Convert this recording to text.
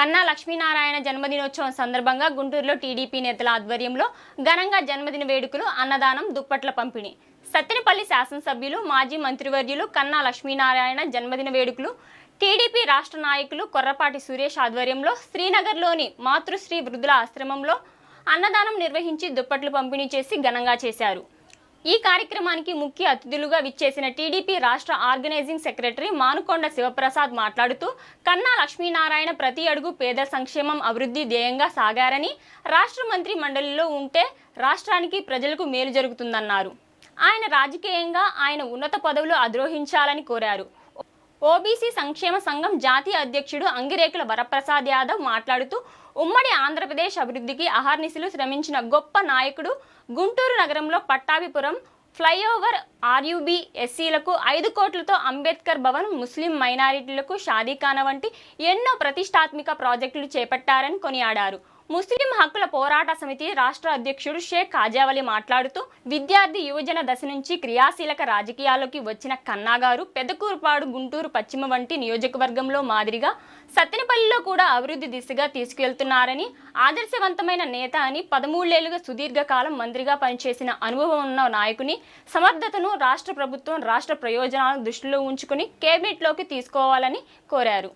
కన్నా లక్ష్మీనారాయణ జన్మదినోత్సవం సందర్భంగా గుంటూరులో టీడీపీ నేతల ఆధ్వర్యంలో ఘనంగా జన్మదిన వేడుకలు అన్నదానం దుప్పట్ల పంపిణీ. సత్తెనపల్లి శాసనసభ్యులు మాజీ మంత్రివర్యులు కన్నా లక్ష్మీనారాయణ జన్మదిన వేడుకలు టీడీపీ రాష్ట్ర నాయకులు కొర్రపాటి సురేష్ ఆధ్వర్యంలో శ్రీనగర్లోని మాతృశ్రీ వృద్ధుల ఆశ్రమంలో అన్నదానం నిర్వహించి దుప్పట్లు పంపిణీ చేసి ఘనంగా చేశారు. ఈ కార్యక్రమానికి ముఖ్య అతిథులుగా విచ్చేసిన టీడీపీ రాష్ట్ర ఆర్గనైజింగ్ సెక్రటరీ మానుకొండ శివప్రసాద్ మాట్లాడుతూ కన్నా లక్ష్మీనారాయణ ప్రతి అడుగు పేద సంక్షేమం అభివృద్ధి ధ్యేయంగా సాగారని రాష్ట్ర మంత్రి మండలిలో ఉంటే రాష్ట్రానికి ప్రజలకు మేలు జరుగుతుందన్నారు. ఆయన రాజకీయంగా ఆయన ఉన్నత పదవులు అధిరోహించాలని కోరారు. ఓబీసీ సంక్షేమ సంఘం జాతీయ అధ్యక్షుడు అంగిరేకుల వరప్రసాద్ యాదవ్ మాట్లాడుతూ ఉమ్మడి ఆంధ్రప్రదేశ్ అభివృద్ధికి అహర్నిశలు శ్రమించిన గొప్ప నాయకుడు గుంటూరు నగరంలో పట్టాభిపురం ఫ్లైఓవర్ ఆర్యూబీ ఎస్సీలకు ఐదు కోట్లతో అంబేద్కర్ భవన్ ముస్లిం మైనారిటీలకు షాదీఖానా వంటి ఎన్నో ప్రతిష్టాత్మక ప్రాజెక్టులు చేపట్టారని కొనియాడారు. ముస్లిం హక్కుల పోరాట సమితి రాష్ట్ర అధ్యక్షుడు షేక్ కాజావలి మాట్లాడుతూ విద్యార్థి యువజన దశ నుంచి క్రియాశీలక రాజకీయాల్లోకి వచ్చిన కన్నాగారు పెదకూరుపాడు గుంటూరు పశ్చిమ వంటి నియోజకవర్గంలో మాదిరిగా సత్తెనపల్లిలో కూడా అభివృద్ధి దిశగా తీసుకెళ్తున్నారని ఆదర్శవంతమైన నేత అని పదమూడేళ్ళుగా సుదీర్ఘకాలం మంత్రిగా పనిచేసిన అనుభవం ఉన్న నాయకుని సమర్థతను రాష్ట్ర ప్రభుత్వం రాష్ట్ర ప్రయోజనాలను దృష్టిలో ఉంచుకుని కేబినెట్లోకి తీసుకోవాలని కోరారు.